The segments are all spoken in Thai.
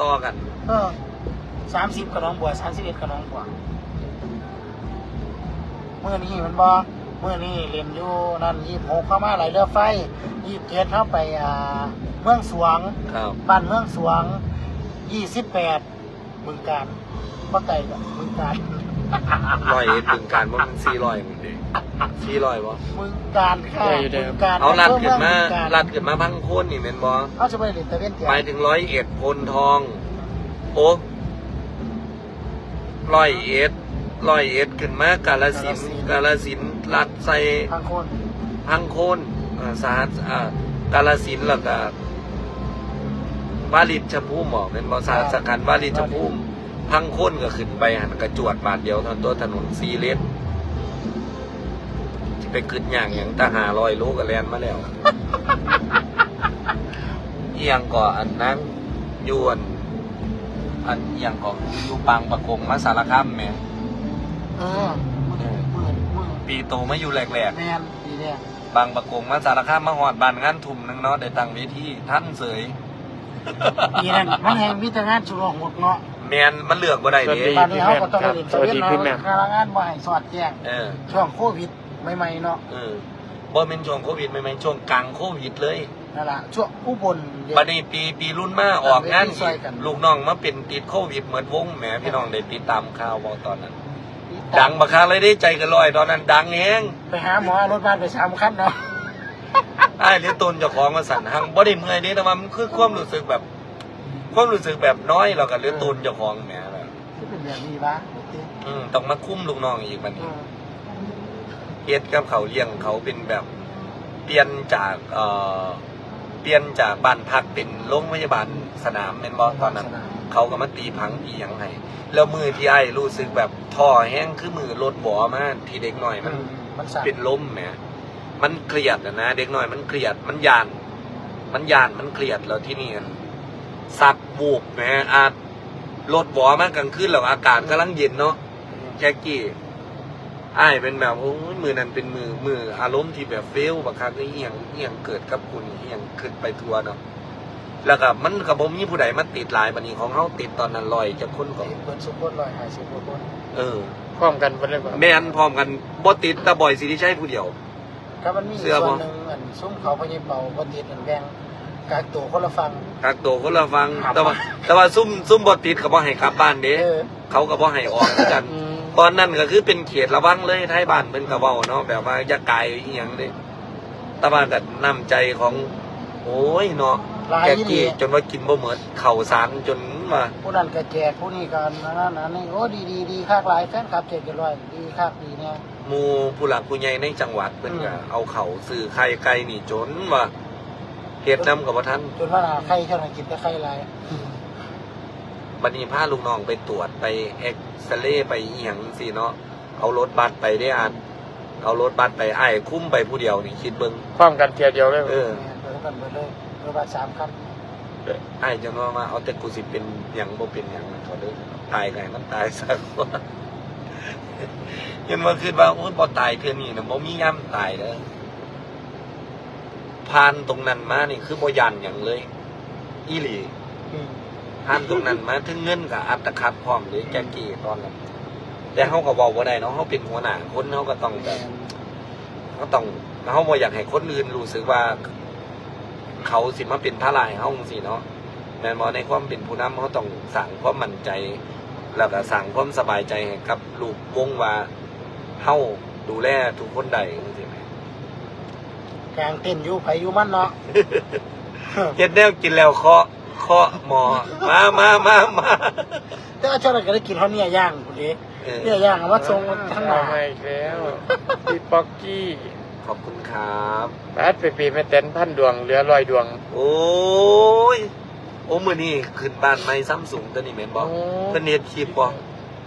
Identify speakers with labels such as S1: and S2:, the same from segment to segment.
S1: ต่อกัน
S2: เออสามสิบกับน้องบัวสามสิบเอ็ดกับน้องบัวเมื่อนี้มันบอเมื่อนี้เรียนอยู่นั่นยี่หกเข้ามาไหลเรือไฟยี่เจ็ดเข้าไปอ่าเมืองสวง
S1: ครับ
S2: บ้านเมืองสวงยี่สิบแปดบึงการบ่ไก่กับบึงการ
S1: ร้อยเอ็ดบึงการว่ามันสี่ร้อยมันเด้ สี่ร้อยบ่
S2: บึงการค่ะบึงการ
S1: เอาลัดขึ้นมา
S2: อำเภอเองบึงกร
S1: ลัดขึ้นมาพังโคนนี่แม่นบ่
S2: เขาจะไปเรียนตะเวนเตีย
S1: หมายถึงร้อยเอ็ดพลทอง โอ้ร้อยเอ็ดร้อยเอ็ดขึ้นมากาลสินธุ์กาลสินธุ์ลัดใส่
S2: ทางคน
S1: พังโคนอ่าสาหัสอ่ากาลสินธุ์แล้วก็วาลิชภูมิบอกเป็นบอสาสกันวาลิชภูมิพังโคนก็ขึ้นไปหันกระจวดบาทเดียวเทานนตัวถนนซีเลนที่ ไปขึ้นอย่างอย่างตาหาลอยโลกับแลนมาแล้วเอียงก่ออันนั้นยวนอันเอียงก่ออยู่ปางประกงมาสารคามแหม่
S2: เออมือมือมือ
S1: ปีโตมาอยู่แหลก
S2: แมนดีเนี่ย
S1: ๆบางประกงมาสารคามมาหอดบานงานทุ่มหนึงเนาะได้ตั้งเวทีท่านเสย
S2: ดีนั่นมันแห่งวิทยางานชุลหดเนาะ
S1: แมนมันเลือกบ่ได้
S3: สวัส
S1: เด้
S3: ดี
S2: ตอนนี้เขาก็ต้องไปเรียนตะเวน
S3: สวัสดีพี่แหม่
S2: เนาะ
S3: ม
S2: การงานบ่ให้สอดแจ้ง
S1: เออ
S2: ช่วงโควิด ใหม่ๆเนาะ
S1: เออบ่เป็นช่วงโควิดไม่แม่นช่วงกลางโควิดเลย
S2: นั่นล่ะช่วงอุบลเดี๋ยว
S1: บัดนี้ปีปีรุ่นมาออกงาน
S2: ช่
S1: อี
S2: วย
S1: ก
S2: กัน
S1: ลูกน้องมาเป็นติดโควิดเหมือนวงแหมพี่น้องได้ติดตามข่าวบ่ตอนนั้น ดังบักคักเลยได้ใจกันลอยตอนนั้น ดังแฮง
S2: ไปหาหมอรถบ้านไปสามคันเนาะ
S1: อ้ายเหลือตนเจ้าของมาสั่นหังบ่ได้เมื่อยเด้แต่ว่ามันคือความรู้สึกแบบ ความรู้สึกแบบน้อยแล้วก็เหลือตนเจ้าของแหมแบบ
S2: ที่เป็นแบบนี้วะ
S1: อืมต้องมาคุ้มลูกน้องอีกบัด
S2: เอ
S1: นี้
S2: อ
S1: เฮ็ดกับเขาเลี้ยงเขาเป็นแบบเปลี่ยนจากเอ่อเปลี่ยนจากบ้านพักเป็นโรงพยาบาลสนามแม่นบ่ตอนนั้น เขาก็มาตีพังตีหยังให้แล้วมือที่ไอ้รู้สึกแบบท่อแห้งคือมือรถบ่อมาที่เด็กน้อยมัน
S2: มันสั่น
S1: เป็นลมแหมมันเครียดอะนะเด็กน้อยมันเครียดมันยาน มันยานมันเครียดแล้วที่นี่มันสับบูบแหมอาจรถบ่อมากลางคืนแล้วอากาศกำลังเย็นเนาะแจ็กกี้ไอ้ายเป็นแบบโอ้ยมือนั้นเป็นมือมืออารมณ์ที่แบบเฟลบักคักนี่เอียงเอียงเกิดกับคุณเอียงขึ้นไปทัวเนาะแล้วก็มันกับผมมีผู้ใดมาติดหลายบันนี้ของเขาติดตอนนั้นลอยจะคนก่อน
S2: เปิดสมบูรณ์ลอยหายสมบูรณ์
S1: เออ
S3: พร้อมกันหมดเลยบ่
S1: แม่นพร้อมกันบ่ติดแต่บ่อยสิที่ใช่ผู้เดียว
S2: ถ้ามันมีอีก
S1: เสื้อ
S2: ส่
S1: บ่
S2: วนหนึ่งอันซุ้มเขาพยิบเป่าปฏิทินแบงกากตัวคนละฟัง
S1: กักตัวคนละฟัง
S2: ครับ
S1: แต่ว่าแต่ว่าซุ่มซุ่มบ่ติดก็บ่ให้กลับบ้านเด้
S2: เออ
S1: เขาก็บ่ให้ออกคือกัน
S3: อืม
S1: ตอนนั้นก็คือเป็นเขตระวังเลยท้ายบ้านเพิ่นก็เว้าเนาะแบบว่าอย่าไกลอีหยังเด้แต่ว่าก็น้ำใจของ โอ้ยเนาะ
S2: หลาย
S1: แก
S2: อีหลี
S1: กี้จนว่ากินบ่หมดข้าวสารจนว่า
S2: ผู้นั้นก็แจกผู้นี้ก็นั่นนั่นนี่โอ้ดีดีดีคักหลายแฟนคลับเจ็ดกันร้อยดีคักดีเนี่ย
S1: หมู่ผู้หลักผู้ใหญ่ในจังหวัดเพิ่นก็
S2: อืม
S1: เอาข้าวซื้อไข่ไก่นี่จนว่าเฮ็ดนํกับบ่ทัน
S2: จนว่าหาไข่เท่านั้นกินแต่ไข่หลาย
S1: บัดนี้พาลูกน้องไปตรวจไปเอ็กซเรย์ไปอีหยังสิเนาะเอารถบัสไปได้อันเอารถบัสไปไอ้ายคุ้มไปผู้เดียวนี่คิดเบิ่ง
S3: พร้อมกันเทียเดียวเลยบ่
S1: เออ
S2: เนี่ยเปิดกันเปิดเลยเปิดมาสามคัน
S1: ไอ้ายจังว่ามาเอาแต่กูสิเป็นหยังบ่เป็นหยังเขาเด้อตายไงมันตายซะก่อนเห็นว่าคิดว่าโอ้ยบ่ตายเทื่อนี้น่ะบ่มีย่ํตายเด้อผ่านตรงนั้นมานี่คือบ่ยันหยังเลย อีหลี
S2: อืม
S1: ผ่านตรงนั้นมาถึงเงินกับอัตคัดพร้อมเลยแกกี้ตอนนั้นแต่เขาก็บอกว่าได้เนาะเขาเป็นหัวหน้าคนเขาก็ต้องแบบเขาต้องเขาบ่อยากให้คนอื่นรู้สึกว่า เขาสิมาเป็นพระลายเขาสิเนาะแม่นบอในความเป็นผู้นำเขาต้องสั่งความมั่นใจ แล้วก็สั่งความสบายใจให้กับลูกวงว่าเขาดูแลทุกคนใดจังซี้แหม
S2: กลางเต้นอยู่ไผอยู่มันเนาะ
S1: เฮ็ดแนวกินแล้วเคาะ เคาะหมอมามามามา
S2: แต่ว่าจาหน้าก็ได้กินเขาเนี่ยย่างคุณเด้
S1: เนี่
S2: ยย่างเอามาส่งทั้งห
S3: มา
S2: นา
S3: อีกแล้วพี่ป๊อกกี้
S1: ขอบคุณครับ
S3: แปดไปปีแม่เต้นพันดวงเหลือร้อยดวง
S1: โอ้ยโอ้มือนี่ขึ้นบ้านไม่ซ้ำสูงตัวนี้แม่นบอก
S3: โอ้
S1: เพิ่นเฮ็ดคลิปบ่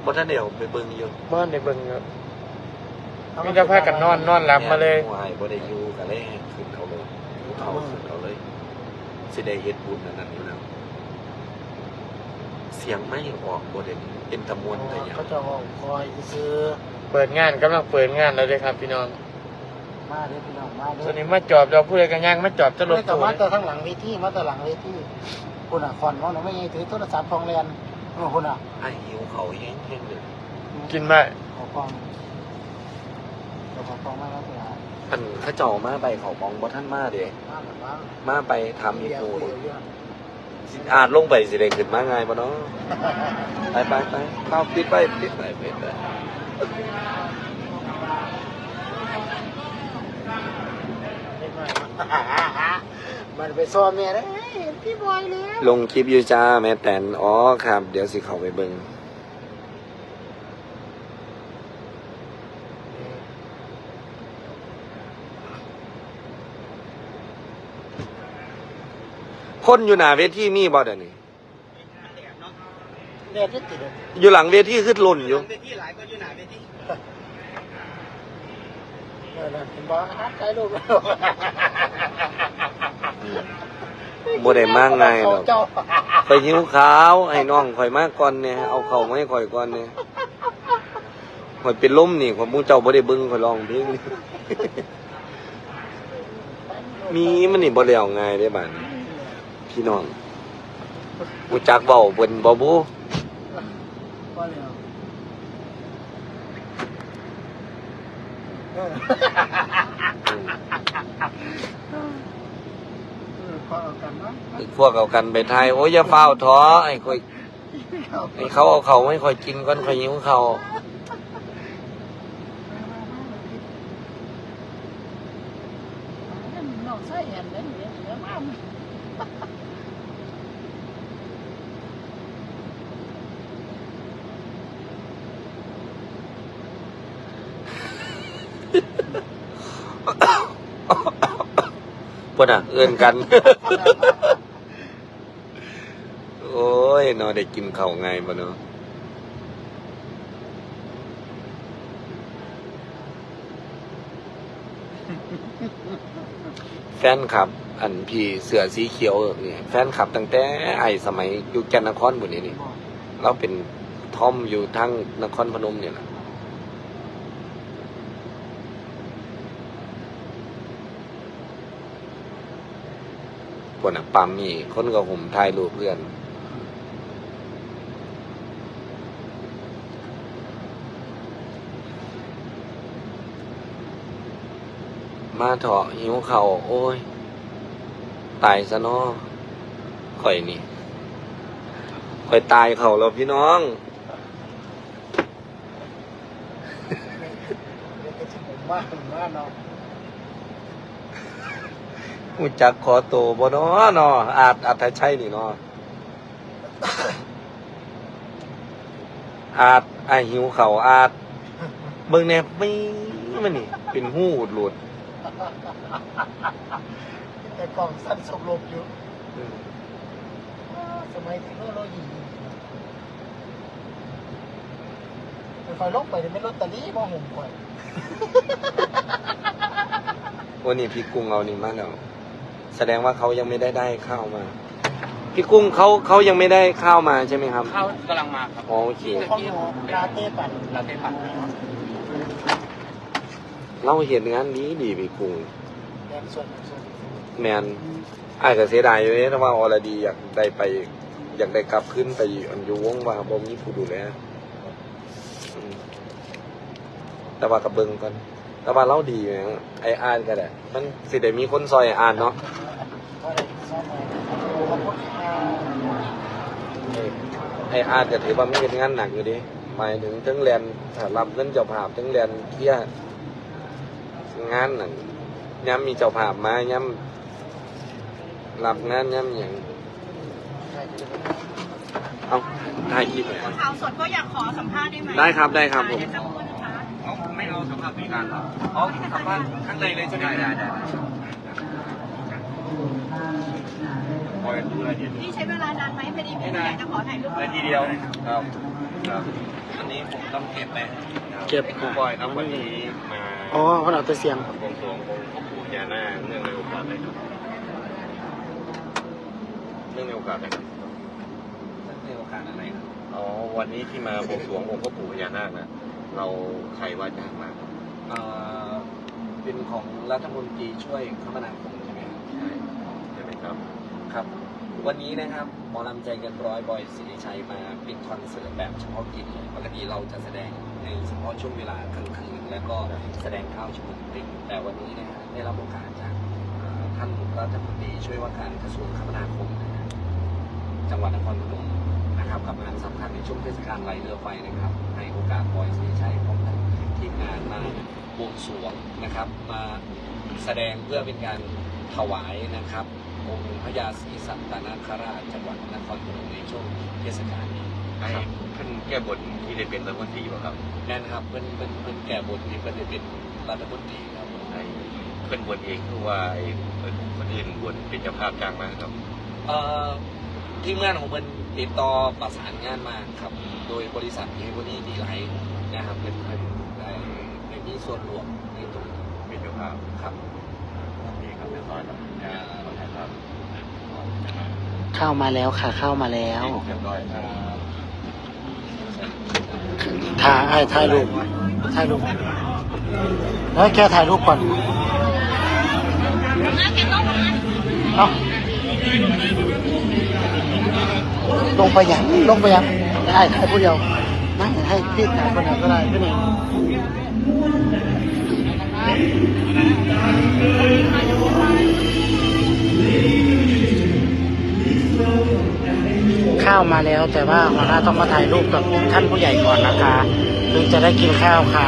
S1: บ่ทันได้เอาไปเบิ่งอยู่
S3: บ้านในเบิ่งอยู่มีแต่พากันนอนนอนหลับมาเลย
S1: วายบ่ได้อยู่ก็เลยขึ้นเขาเลยเขาขึ้นเขาเลย สิได้เฮ็ดบุญอันนั้นอยู่แล้วเสียงไม่ออกบ่ได้เป็นตะมวนแต่หยัง
S2: เขาจะเอาคอยซื้อ
S3: เปิดงานกำลังเปิดงานแล้วเลยครับพี่น้อง
S2: มาเด้อพี่น้องมาเด้
S3: ส่วนนี้มาจอบเราผู้ใดกันย่างมาจอบจะรถ
S2: เลยกลับ
S3: ตู้
S2: มาแต่ทั้งหลังเวทีมาแต่หลังเวทีคุณอะคอนว่าหนูไม่ถือโทรศัพท์ทองแลนเออคุณอะ
S1: ไอ้หิวเขาแห้งๆเลย
S3: กินมา
S2: ขอฟองขอฟองมาแล้วเถอะ
S1: อันเข้าเจ้ามาไปเขาปองบ่ท่านมาเด้
S2: มาเหมือนว่า
S1: มาไปทำอีก
S2: เดียว
S1: โู
S2: คุยเรื่อง
S1: สิอาจลงไปสิได้ขึ้นมาไงบ่เนาะไปไปไปเข้าปิดไปปิดไปปิดไป
S2: เล็กน้อยมันไปซ้อมเมียได้เห็นพี่บอยแล้ว
S1: ลงคลิปอยู่จ้าแม่แตนอ๋อครับ เดี๋ยวสิเข้าไปเบิ่ง คนอยู่หน้าเวทีมีบ่เดี๋ยวนี้
S2: เรียนที่ติดเลย
S1: อยู่หลังเวทีขึ้นล่นอยู่
S2: เออเห็นบอกฮัทใจลูก
S1: บ่ได้มากง่ายดอก
S2: เจ้า
S1: ไปหิวข้าวให้น้องข่อยมาก่อนเนี่ยเอาเข้าวมาให้ข่อยก่อนเนี่ยข่อยเป็นลมนี่ข่อยมูเจ้าบ่ได้เบิ่งข่อยร้องเพลงนี่ มีมันนี่บ่แล้วง่ายเด้บัดนี้ พี่น้องรู้จักเว้าเพิ่นบ่บุ
S2: ก็เลยเออ
S1: อืม
S2: เออพอเอากันเนาะ
S1: พวกเอากันไปทายโอ้ยอย่าฟ้าวท้อให้ข่อยให้เขาเอาเข้าวมาให้ข่อยกินก่อนข่อยหิวข้าว
S2: น้องใส่แอนเด้อเดี๋ยวเดี๋ยวมา
S1: เพิ่นน่ะ เอิ้นกัน โอ้ยเนาะได้กินข้าวง่ายบ่เนาะแฟนคลับ อันพี่เสือสีเขียวนี่แฟนคลับตั้งแต่ไอ้สมัยอยู่แก่นนครบุนี้นี่ เราเป็นทอมอยู่ทั้งนครพนมเนี่ยแหละ พวกน่ะปั๊มมี่คนก็ห่มถ่ายรูปเพื่อนมาเถาะหิวเข่าโอ้ย ตายซะเนาะข่อยนี่ข่อยตายเข่าแล้วพี่น้อง
S2: เดี๋ยวจะถึงผมว่าถึงว่าเนาะ
S1: หูจักขอโตบ่เนาะเนาะอาจอาจจะใช่นี่เนาะอาจไอายหิวเข่าวอาจเบิ่งแนบไม่มันนี่ เป็นหูอุดหลุด
S2: แต่กล่องสั้นสกลบอยู่
S1: อืม
S2: สมัยเทคโนโลยีเป็นไฟลงไปเนี่ยไม่ลอตเตอรี่มาหุ่มก่อย
S1: วันนี้พี่กุ้งเอานี่มาแล้ว แสดงว่าเขายังไม่ได้ได้ข้าวมา พี่กุ้งเขาเขายังไม่ได้ข้าวมาใช่ไหมครับ
S3: ข้าวกำลังมาครับ
S1: อ๋อโอเค
S2: ห้องหนูลาเต้ปั่น
S3: ลาเต้ปั่น
S1: เราเห็นงานนี้ดีพี่กุ้ง
S2: แดงส่วนส่วน
S1: แมนไอ้ายก็เสียดายอยู่เนี่ยถ้าว่าอรดีอยากได้ไป อยากได้กลับขึ้นไปอันอยู่วงว่าบ่มีผู้ดูแลอืมแต่ว่ากับเบิงก่อน แต่ว่าเราดีอยู่นะไอ้อ่านก็ได้มันสิได้มีคนซอยอ่านเนาะ
S2: ก็เลยซ่อมมาขอบคุณค่ะ
S1: ไอ้ไอ้อ่านก็ถือว่ามีงานหนักอยู่ดิหมายถึงทั้งแลนถ้ารับเงินเจ้าภาพทั้งแลนเคลียร์งานนั่นย้ำมีเจ้าภาพมาย้ำรับงานย้ำอย่างเอาถ่ายคลิปหน่อย
S4: ข่าวสดก็อยากขอสัมภาษณ์ได้ไหม
S1: ได้ครับได้ครับผม
S4: เดี๋ยวจะพูดนะคะ
S3: เอาไม่เอาสำหรับในการหรอ
S1: อ๋อสัมภาษณ์ข้างในเลยใช่ไหม
S3: ได้ได้ได้คอยดูรายละเอียด
S4: นี่ใช้เวลานานไหมพอดีพี่อยากจะขอถ่ายรูป
S3: นาทีเดียวครับครับ
S1: อันนี้ผมต้องเก็บไหม
S2: เก็บ
S3: ครูบอยครับวันนี้มา
S2: อ๋อมันเอาแต่เสียง
S3: บวงสวงองค์พ่อปู่ย่านาเนื่องในโอกาสอะไรครับเนื่องในโอกาสอะไรครับ
S1: ในโอกาสอะไรครับ
S3: อ๋อวันนี้ที่มาบวงสรวงองค์พ่อปู่พญานาคนะ เราใครว่าจ้างมาครับ
S1: เอ่อเป็นของรัฐมนตรีช่วยคมนาคมใช่ไหมครับ
S5: ใช่ไหมครับ
S1: ครับ วันนี้นะครับหมอลำใจเกันร้อยบอยสิริชัยมาเป็นคอนเสิร์ตแบบเฉพาะกิจเลยปกติเราจะแสดงในเฉพาะช่วงเวลากลางคืนแล้วก็แสดงข้าวชั่วโมงติดแต่วันนี้นะฮะได้รับโอกาสจากเอ่อท่านรัฐมนตรีช่วยว่าการกระทรวงคมนาคมนะฮะจังหวัดนครพนม นะครับกับงานสำคัญในช่วงเทศกาลไหลเรือไฟนะครับให้โอกาสบอยสิริชัยพร้อมทั้งทีมงานมาบวงสรวงนะครับมาแสดงเพื่อเป็นการถวายนะครับองค์พญาศรีสัตนคราชจังหวัดนครพนมในช่วงเทศกาลนี้
S5: ให้ท่านแก้บนที่ได้เป็นรัฐมนตรีป่ะครับ
S1: แน่นครับเป็นเป็นเป็นแก่บทนี้ก็จะเป็นรัฐมนตรีครับผม
S5: ให้เพื่อนบนเองคือว่าไอ้คนอื่นบนเป็นเจ้าภาพกลางมาครับ
S1: เอ่อทีมงานของมัน ติดต่อประสานงานมาครับ โดยบริษัทเฮเวอรี่ดีไลท์นะครับเป็นเป็นได้ในมีส่วนรวมในตรงนี้
S5: เป็นเจ้าภาพ
S1: ครับ
S5: นี่ครับเรียบร้อยแล้วอ่าขอบคุณครับ
S2: เข้ามาแล้วค่ะเข้ามาแล้ว
S5: เรียบร้อยครับ
S2: ถ่ายไอ้ถ่ายรูปถ่ายรูปแล้วแกถ่ายรูปก่อนเอา ลงไปยังลงไปยังได้ถ่ายผู้เดียวไม่ให้พี่ถ่ายคนไหนก็ได้พี่หนึ่งข้าวมาแล้วแต่ว่าหัวหน้าต้องมาถ่ายรูปกับท่านผู้ใหญ่ก่อนนะคะถึงจะได้กินข้าวค่ะ